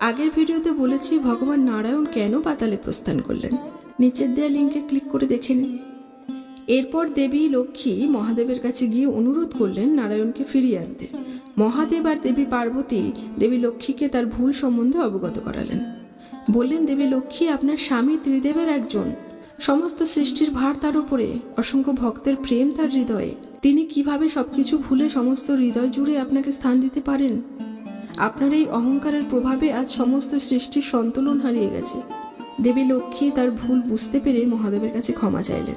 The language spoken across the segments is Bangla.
আগের ভিডিওতে বলেছি ভগবান নারায়ণ কেন পাতালে প্রস্থান করলেন? নিচের দেয়া লিঙ্কে ক্লিক করে দেখে নিন। এরপর দেবী লক্ষ্মী মহাদেবের কাছে গিয়ে অনুরোধ করলেন নারায়ণকে ফিরিয়ে আনতে। মহাদেব আর দেবী পার্বতী দেবী লক্ষ্মীকে তার ভুল সম্বন্ধে অবগত করালেন। বললেন, দেবী লক্ষ্মী আপনার স্বামী ত্রিদেবের একজন। সমস্ত সৃষ্টির ভার তার উপরে। অসংখ্য ভক্তের প্রেম তার হৃদয়ে। তিনি কীভাবে সবকিছু ভুলে সমস্ত হৃদয় জুড়ে আপনাকে স্থান দিতে পারেন? আপনার এই অহংকারের প্রভাবে আজ সমস্ত সৃষ্টির সন্তুলন হারিয়ে গেছে। দেবী লক্ষ্মী তার ভুল বুঝতে পেরে মহাদেবের কাছে ক্ষমা চাইলেন।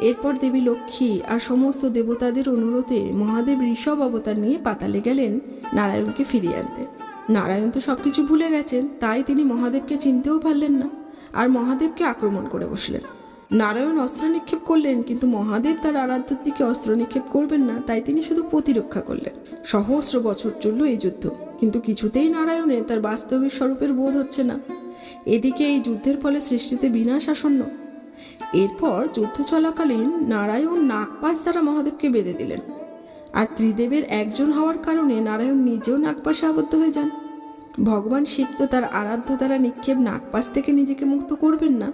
এরপর দেবী লক্ষ্মী আর সমস্ত দেবতাদের অনুরোধে মহাদেব ঋষভ অবতার নিয়ে পাতালে গেলেন নারায়ণকে ফিরিয়ে আনতে। নারায়ণ তো সব কিছু ভুলে গেছেন, তাই তিনি মহাদেবকে চিনতেও পারলেন না আর মহাদেবকে আক্রমণ করে বসলেন। নারায়ণ অস্ত্র নিক্ষেপ করলেন, কিন্তু মহাদেব তার আরাধ্যর দিকে অস্ত্র নিক্ষেপ করবেন না, তাই তিনি শুধু প্রতিরক্ষা করলেন। সহস্র বছর চলল এই যুদ্ধ। কিন্তু কিছুতেই নারায়ণে তার বাস্তবিক স্বরূপের বোধ হচ্ছে না। এদিকে এই যুদ্ধের ফলে সৃষ্টিতে বিনাশ আসন্ন। এরপর যুদ্ধ চলাকালীন নারায়ণ নাগপাশ দ্বারা মহাদেবকে বেঁধে দিলেন। আর ত্রিদেবের একজন হওয়ার কারণে নারায়ণ নিজেও নাগপাশে আবদ্ধ হয়ে যান। ভগবান শিব তো তার আরাধ্য দ্বারা নিক্ষেপ নাগপাশ থেকে নিজেকে মুক্ত করবেন না।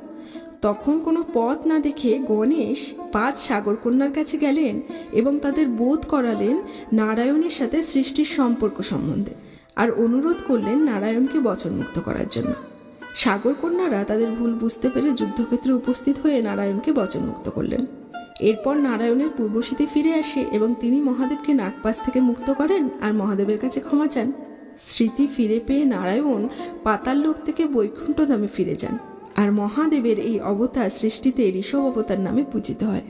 তখন কোনো পথ না দেখে গণেশ পাঁচ সাগরকন্যার কাছে গেলেন এবং তাদের বোধ করালেন নারায়ণের সাথে সৃষ্টির সম্পর্ক সম্বন্ধে। আর অনুরোধ করলেন নারায়ণকে বচনমুক্ত করার জন্য। সাগরকন্যারা তাদের ভুল বুঝতে পেরে যুদ্ধক্ষেত্রে উপস্থিত হয়ে নারায়ণকে বচনমুক্ত করলেন। এরপর নারায়ণের পূর্বস্মৃতি ফিরে আসে এবং তিনি মহাদেবকে নাগপাশ থেকে মুক্ত করেন আর মহাদেবের কাছে ক্ষমা চান। স্মৃতি ফিরে পেয়ে নারায়ণ পাতাল লোক থেকে বৈকুণ্ঠ ধামে ফিরে যান। আর মহাদেবের এই অবতার সৃষ্টিতে ঋষভ অবতার নামে পূজিত হয়।